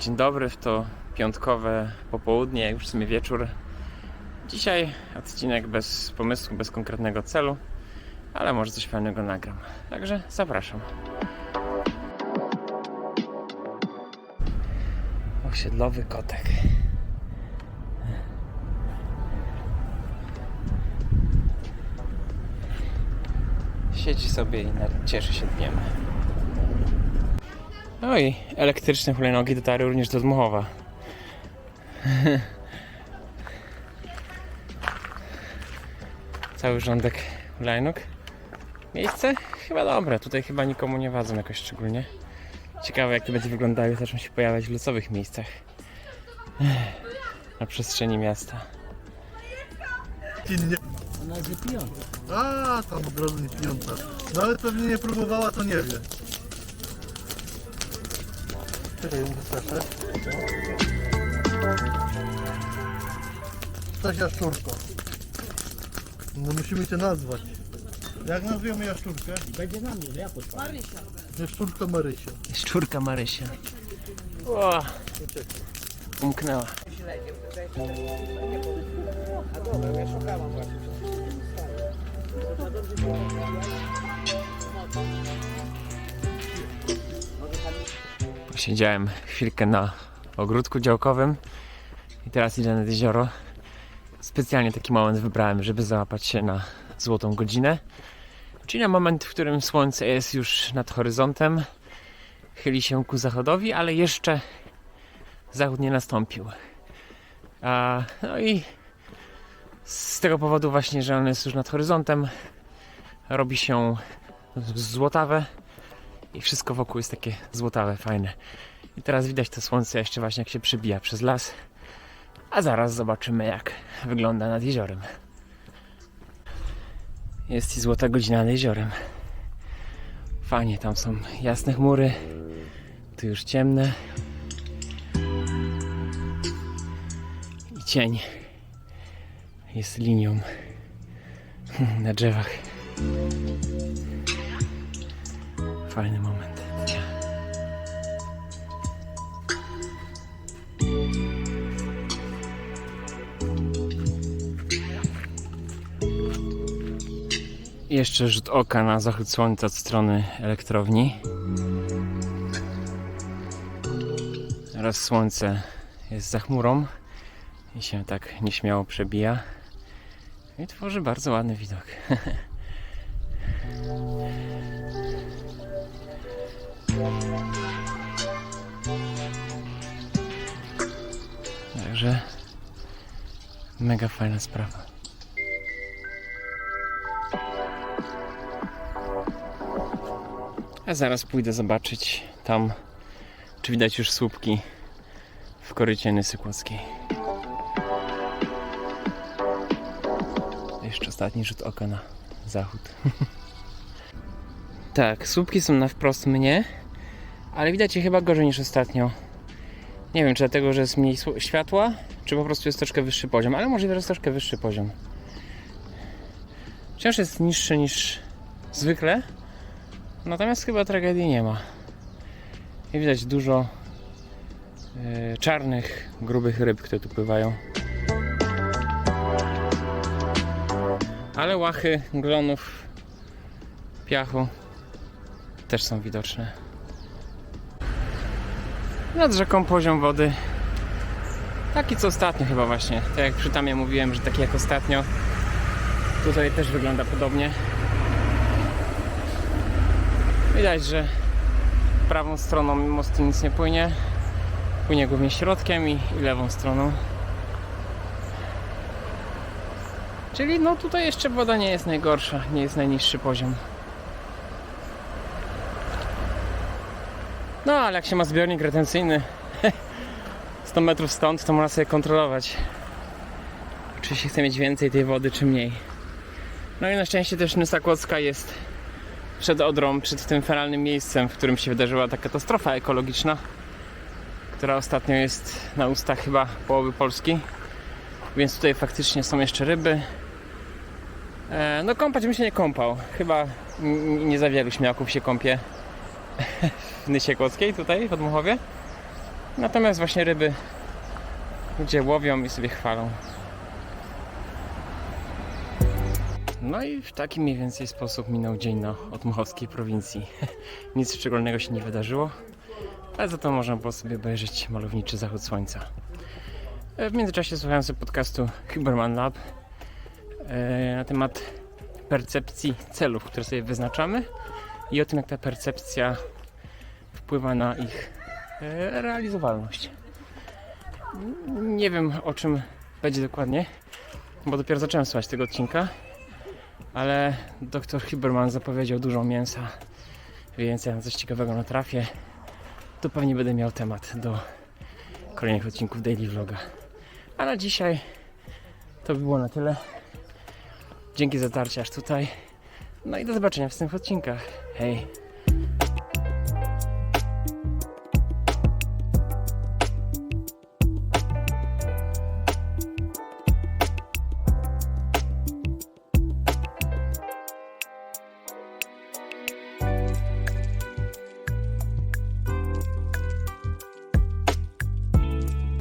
Dzień dobry, w to piątkowe popołudnie, już w sumie wieczór. Dzisiaj odcinek bez pomysłu, bez konkretnego celu, ale może coś fajnego nagram. Także zapraszam. Osiedlowy kotek. Siedzi sobie i cieszy się dniem. No i elektryczne hulajnogi dotarły również do Dmuchowa. Cały rządek hulajnóg. Miejsce chyba dobre, tutaj chyba nikomu nie wadzą jakoś szczególnie. Ciekawe jak to będzie wyglądało, zaczną się pojawiać w losowych miejscach. Na przestrzeni miasta. Innie. Ona jest pijąca. A, tam od razu nie pijąca. No ale pewnie nie próbowała, to nie wie. Czekaj, muszę słyszeć. Cześć jaszczurko. No musimy cię nazwać. Jak nazwiemy jaszczurkę? Będzie na mnie, że ja podpalę. Jaszczurka Marysia. Szczurka Marysia. O, umknęła. Posiedziałem chwilkę na ogródku działkowym i teraz idę nad jezioro. Specjalnie taki moment wybrałem, żeby załapać się na złotą godzinę. Czyli na moment, w którym słońce jest już nad horyzontem, chyli się ku zachodowi, ale jeszcze zachód nie nastąpił. A, no i z tego powodu właśnie, że on jest już nad horyzontem, robi się złotawe i wszystko wokół jest takie złotawe, fajne. I teraz widać to słońce jeszcze właśnie jak się przebija przez las. A zaraz zobaczymy jak wygląda nad jeziorem. Jest i złota godzina nad jeziorem. Fajnie, tam są jasne chmury, tu już ciemne. I cień jest linią na drzewach. Fajny moment. Jeszcze rzut oka na zachód słońca od strony elektrowni. Teraz słońce jest za chmurą i się tak nieśmiało przebija. I tworzy bardzo ładny widok. Także mega fajna sprawa. A zaraz pójdę zobaczyć tam, czy widać już słupki w korycie Nysy Kłodzkiej. Jeszcze ostatni rzut oka na zachód. tak, słupki są na wprost mnie, ale widać je chyba gorzej niż ostatnio. Nie wiem, czy dlatego, że jest mniej światła, czy po prostu jest troszkę wyższy poziom, ale możliwe, że jest troszkę wyższy poziom. Wciąż jest niższy niż zwykle, natomiast chyba tragedii nie ma. I widać dużo e, czarnych, grubych ryb, które tu pływają. Ale łachy glonów piachu też są widoczne. Nad rzeką poziom wody taki co ostatnio chyba właśnie. Tak jak przy tamie mówiłem, że taki jak ostatnio. Tutaj też wygląda podobnie. Widać, że prawą stroną mostu nic nie płynie. Płynie głównie środkiem i, i lewą stroną. Czyli no tutaj jeszcze woda nie jest najgorsza, nie jest najniższy poziom. No ale jak się ma zbiornik retencyjny 100 metrów stąd, to można sobie kontrolować czy się chce mieć więcej tej wody, czy mniej. No i na szczęście też Nysa Kłodzka jest przed Odrą, przed tym feralnym miejscem, w którym się wydarzyła ta katastrofa ekologiczna, która ostatnio jest na ustach chyba połowy Polski. Więc tutaj faktycznie są jeszcze ryby. E, no kąpać bym się nie kąpał. Chyba nie za wielu śmiaków się kąpie w Nysie Kłodzkiej tutaj w Odmuchowie. Natomiast właśnie ryby ludzie łowią i sobie chwalą. No i w taki mniej więcej sposób minął dzień na Otmuchowskiej prowincji. Nic szczególnego się nie wydarzyło, ale za to można było sobie obejrzeć malowniczy zachód słońca. W międzyczasie słuchałem sobie podcastu Huberman Lab e, na temat percepcji celów, które sobie wyznaczamy i o tym, jak ta percepcja wpływa na ich e, realizowalność. Nie wiem o czym będzie dokładnie, bo dopiero zacząłem słuchać tego odcinka, ale dr Huberman zapowiedział dużo mięsa, więc na coś ciekawego natrafię, to pewnie będę miał temat do kolejnych odcinków Daily Vloga. A na dzisiaj to by było na tyle. Dzięki za dotarcie aż tutaj. No i do zobaczenia w następnych odcinkach. Hej!